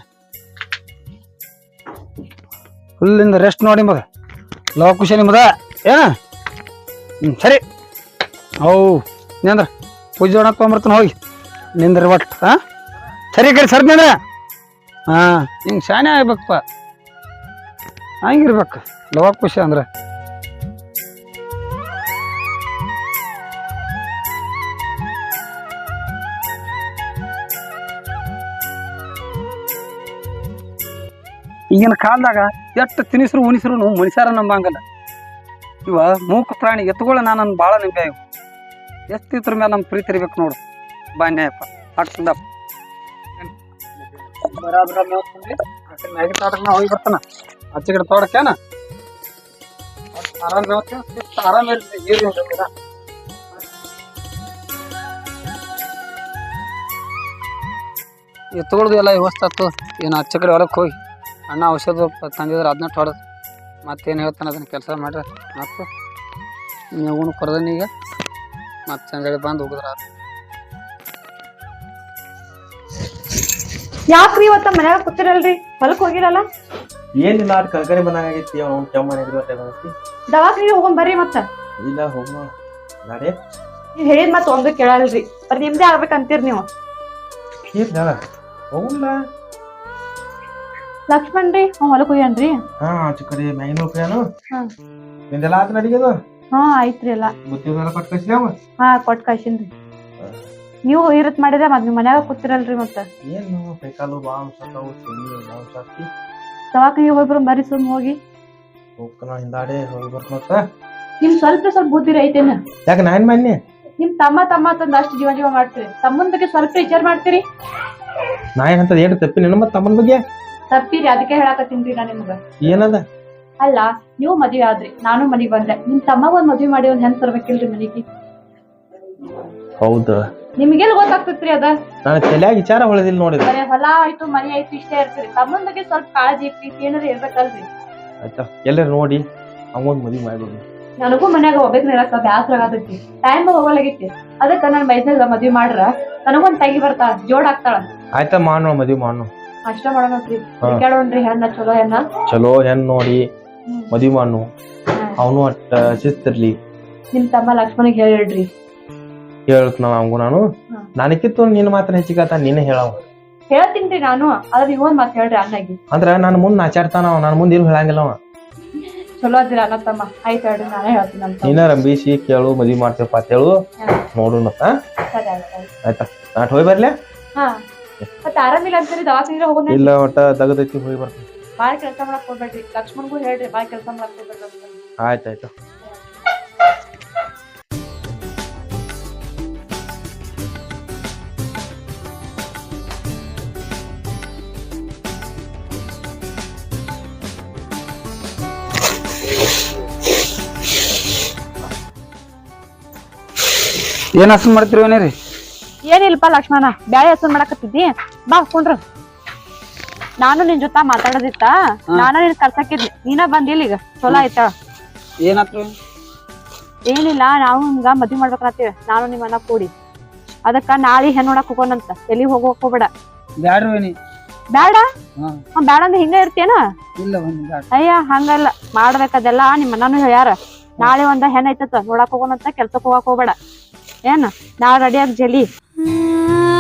ಫುಲ್ಲಿಂದ ರೆಸ್ಟ್ ನೋಡಿ ನಿಮಗೆ ಲವ ಖುಷಿ ನಿಮ್ಮದ ಏನ? ಹ್ಞೂ ಸರಿ. ಹೌ, ನಿಂದ್ರ ಪೂಜೆ ಒಣ ತೊಗೊಂಬರ್ತಾನೆ ಹೋಗಿ. ನಿಂದ್ರಿ ಒಟ್ಟು ಹಾಂ ಸರಿ ಕಡೆ ಸರ್ ನಿಂದ್ರ? ಹಾಂ, ಹಿಂಗೆ ಶಾನೆ ಆಗ್ಬೇಕಪ್ಪ. ಹಂಗಿರ್ಬೇಕು. ಲವ ಖುಷಿ ಅಂದ್ರೆ. ಈಗಿನ ಕಾಲದಾಗ ಎಷ್ಟು ತಿನಿಸ್ರು ಉಣಿಸ್ರು ಮನುಷ್ಯರ ನಂಬಂಗಲ್ಲ. ಇವ ಮೂಕ ಪ್ರಾಣಿ ಎತ್ತುಗಳ ನಾನು ಭಾಳ ನಂಬೆ ಇವು. ಎಷ್ಟು ಇದ್ರ ಮೇಲೆ ನಮ್ಮ ಪ್ರೀತಿ ಇರ್ಬೇಕು ನೋಡು. ಬಾನ್ಯಪ್ಪ ಹಾಕ್ತಂದಪ್ಪ ಬರಾಬರ ಮ್ಯಾಗಿನ ತೋಟಕ್ಕೆ ಹೋಗಿ ಬರ್ತಾನ. ಕಡೆ ತೋಟಕ್ಕೇನ ಆರಾಮ ಆರಾಮ್ ಇರ್ಲಿಲ್ಲ. ಎತ್ತುಗಳದು ಎಲ್ಲ ವ್ಯವಸ್ಥೆ ಆಯ್ತು ಏನು ಆಚೆ ಕಡೆ ಹೊರಕ್ಕೆ ಹೋಗಿ. ಅಣ್ಣ ಔಷಧ ತಂದಿದ್ರೆ ಅದನ್ನ ಹೊಡೆದು ಮತ್ತೇನು ಹೇಳ್ತಾನೆ ಅದನ್ನು ಕೆಲಸ ಮಾಡ್ರಿ. ಮತ್ತು ನೀವು ಕೊರದನಿ ಈಗ. ಮತ್ತೆ ಸಂಜೆ ಬಂದು ಹೋಗಿದ್ರ ಯಾಕ್ರಿ ಇವತ್ತ ಮನ್ಯಾಗ ಕೂತಿರಲ್ರಿ? ಹೊಲಕ್ ಹೋಗಿರಲ್ಲ ಏನಿಲ್ಲ ಅದ್ ಕಲ್ಕರಿ ಬಂದಾಗೈತಿ ಅವ್ನು ಕೆಮ್ಮ ಹಿಡಿದೈತಿ ದವಾಖಾನಿಗೆ ಹೋಗೋಣ ಬರ್ರಿ ಮತ್ತ. ಇಲ್ಲ ಹೋಗೋಣ ನಾಡೆ. ನೀವ್ ಹೇಳಿದ್ ಮತ್ತೆ ಒಂದು ಕೇಳಲ್ರಿ ಬರೀ ನಿಮ್ದೇ ಆಗ್ಬೇಕಂತೀರಿ ನೀವು. ಹೋಗ ಹೋಗಲ್ಲ. ಲಕ್ಷ್ಮಣ್ ರೀ ಅವ್ ಹೊಲಕ್ ಹೋಗ್ಯಾನ್ರಿ ಹಾ ಆಚೆ ಕಡೆ ಮ್ಯಾಗಿನ ರೂಪಾಯನು ಹಾ. ನಿಂದೆಲ್ಲ ಆತ ನಡಿಗೆದು ಹಾ ಆಯ್ತ್ರಿ ಎಲ್ಲ. ಬುತ್ತಿಗೆಲ್ಲ ಕೊಟ್ಟು ಅವ ಹಾ ಕೊಟ್ ಕಳ್ಸಿನ್ರಿ ನೀವು ಇರತ್ ಮಾಡಿದ್ರೆ ಮತ್ ನಿಮ್ ಮನ್ಯಾಗ ಕೂತಿರಲ್ರಿ ಮತ್ತ. ಏನು ಕೈಕಾಲು ಬಾ ಅನ್ಸತ್ತಾವು ಚಳಿ ಬಾ ಅನ್ಸತ್ತಿ ದವಾಖಾನಿಗೆ ಹೋಗಿ ಬರೋಣ ಬರ್ರಿ ಸುಮ್ ಹೋಗಿ. ಹೋಗ್ಕನ ಹಿಂದಾಡೆ ಹೋಗಿ ಬರ್ಕೊತ ನಿಮ್ ಸ್ವಲ್ಪ ಸ್ವಲ್ಪ ಬುದ್ಧಿ ಐತೇನ? ಯಾಕೆ ನಾನ್ ಮನ್ನೆ? ನಿಮ್ ತಮ್ಮ ತಮ್ಮ ತಂದ್ ಅಷ್ಟು ಜೀವ ಜೀವ ಮಾಡ್ತೀರಿ. ತಮ್ಮನ್ ಬಗ್ಗೆ ಸ್ವಲ್ಪ ವಿಚಾರ ಮಾಡ್ತೀರಿ? ನಾ ಏನಂತ ಏನು ತಪ್ಪಿ ನಿನ್ನ ಮತ್ತೆ ತಮ್ಮನ ಬಗ್ಗೆ? ತಪ್ಪಿರಿ ಅದಕ್ಕೆ ಹೇಳಾಕತ್ತೀನ್ರಿ ನಾ ನಿಮ್ಗ. ಏನದ? ಅಲ್ಲ ನೀವು ಮದ್ವೆ ಆದ್ರಿ ನಾನು ಮನಿಗ್ ಬಂದೆ. ನಿಮ್ ತಮ್ಮ ಒಂದ್ ಮದ್ವೆ ಮಾಡಿ ಒಂದ್ ಹೆಂಗ್ ತರ್ಬೇಕಿಲ್ರಿ ಮನಿಗೆ? ಹೌದು. ನಿಮ್ಗೆಲ್ ಗೊತ್ತಾಗ್ತೈತ್ರಿ ಅದ? ನಾನು ತಲೆಯಾಗ ವಿಚಾರ ಹೊಳೆದಿಲ್ಲ ನೋಡಿ ಬರೇ ಹೊಲ ಆಯ್ತು ಮನಿ ಆಯ್ತು ಇಷ್ಟೇ ಇರ್ತೀರಿ. ತಮ್ಮನ್ ಬಗ್ಗೆ ಸ್ವಲ್ಪ ಕಾಳಜಿ ಪ್ರೀತಿ ಏನಾರ ಇರ್ಬೇಕಲ್ರಿ. ಆಯ್ತಾ? ಎಲ್ಲರ ನೋಡಿ ಅಮ್ಮನ್ ಮದ್ವಿ ಮಾಡ್ಬೋದು. ನನಗೂ ಮನ್ಯಾಗ ಹೋಗ್ಬೇಕು ಇರಕ್ಕ ಬ್ಯಾಸ್ರ ಆಗತೈತಿ ಟೈಮ್ ಹೋಗಲಾಗೈತಿ. ಅದಕ್ಕ ನನ್ ಮೈಸೂರ್ ಮದ್ವಿ ಮಾಡ್ರ ನನಗೊಂದ್ ತಂಗಿ ಬರ್ತಾಳ ಜೋಡ್ ಆಗ್ತಾಳ. ಆಯ್ತಾ ಮಾಡು ಮದ್ವಿ ಮಾಡು ಅಷ್ಟ ಮಾಡೋಣ. ಕೇಳೋಣ್ರಿ ಹೆಣ್ಣ ಚಲೋ ಹೆಣ್ಣ. ಚಲೋ ಹೆಣ್ಣು ನೋಡಿ ಮದುವೆ ಮಾಡು. ಅವನು ಅಟ್ಟ ಶಿಸ್ತಿರ್ಲಿ. ನಿಮ್ ತಮ್ಮ ಲಕ್ಷ್ಮಣಿಗೆ ಹೇಳಿಡ್ರಿ ಹೇಳ್ತ ನಾವು ಅವಂಗು ನಾನು. ಹಾ. ನನಗಿತ್ತು ನಿನ್ನ ಮಾತ್ರ ಹೆಚ್ಚಿಗಾತ ನೀನೇ ಹೇಳವ. ಹೇಳ್ತೀನಿ ನಾನು ಅದ್ರ ನೀವೊಂದ್ ಮಾತ್ ಹೇಳ್ರಿ ಅಣ್ಣಾಗಿ. ಅಂದ್ರ ನಾನು ಮುಂದ್ ನಾಚಾಡ್ತಾನ ಅವ ನಾನು ಮುಂದೆ ಏನು ಹೇಳಂಗಿಲ್ಲ ಅವ. ಚಲೋ ಅದಿರ ಅಣ್ಣ ತಮ್ಮ. ಆಯ್ತು ಹೇಳ್ರಿ ನಾನೇ ಹೇಳ್ತೀನಿ ಅಂತ ನೀನ ರಂಬೀಸಿ ಕೇಳು ಮದುವೆ ಮಾಡ್ತೀವಪ್ಪ ಅಂತ ಹೇಳು. ನೋಡು ಮತ್ತ ಸರಿ ಆಯ್ತು? ನಾಟ್ ಹೋಗಿ ಬರ್ಲೆ? ಹಾ. ಮತ್ತೆ ಆರಾಮಿಲ್ಲ ಅಂತೀರಿ ದವಾಖಾನಿಗೆ ಹೋಗೋಣ ಇಲ್ಲ ಒಟ್ಟ ದಗದೈತಿ ಹೋಗಿ ಬರ್ತೀನಿ. ಬಾಳ್ ಕೆಲಸ ಮಾಡಕ್ ಹೋಗ್ಬೇಡ್ರಿ. ಲಕ್ಷ್ಮಣ್ಗೂ ಹೇಳ್ರಿ ಬಾಳ್ ಕೆಲಸ ಮಾಡಕ್ ಹೋಗ್ಬೇಡ್ರಿ ಅಂತ. ಆಯ್ತಾಯ್ತು ಏನ್ ಹಸನ್ ಮಾಡ್ತೀರಿ ಏನೇರಿ? ಏನಿಲ್ಪ ಲಕ್ಷ್ಮಣ ಬ್ಯಾಳೆ ಹೆಸರು ಮಾಡಕತ್ತಿದ್ದಿ? ಬಾ ಕುಂಡ್ರ ನಾನು ನಿನ್ ಜೊತೆ ಮಾತಾಡೋದಿತ್ತ? ನಾನು ನಿನ್ ಕರ್ಸಕಿದ್ನಿ ನೀನ ಬಂದಿಲ್ಲ ಈಗ ಚಲೋ ಆಯ್ತಾ? ಏನಾತ್ರಿ ಏನಿಲ್ಲ ನಾವು ನಿಮ್ಗ ಮದ್ವಿ ಮಾಡ್ಬೇಕಂತೀವಿ. ನಾನು ನಿಮ್ಮ ಅಣ್ಣ ಕೂಡಿ. ಅದಕ್ಕ ನಾಳೆ ಹೆಣ್ ನೋಡಕ್ ಹೋಗೋಣಂತ. ಎಲ್ಲಿ ಹೋಗೋಕ್ ಹೋಗ್ಬೇಡ. ಬ್ಯಾಡ? ಬ್ಯಾಡ ಅಂದ್ರೆ ಹಿಂಗ ಇರ್ತೇನ ಇಲ್ಲ ಅಯ್ಯ ಹಂಗಲ್ಲ. ಮಾಡ್ಬೇಕದೆಲ್ಲ ನಿಮ್ಮ ಅಣ್ಣನೂ ಹೇಳ್ಯಾರ. ನಾಳೆ ಒಂದ ಹೆಣ್ ಐತತ್ತ ನೋಡಕ್ ಹೋಗೋಣಂತ ಕೆಲ್ಸಕ್ ಹೋಗಕ್ ಹೋಗ್ಬೇಡ. ಏನ್? ನಾಳೆ ರೆಡಿ ಆಗಿ ಜಲಿ. 嗯。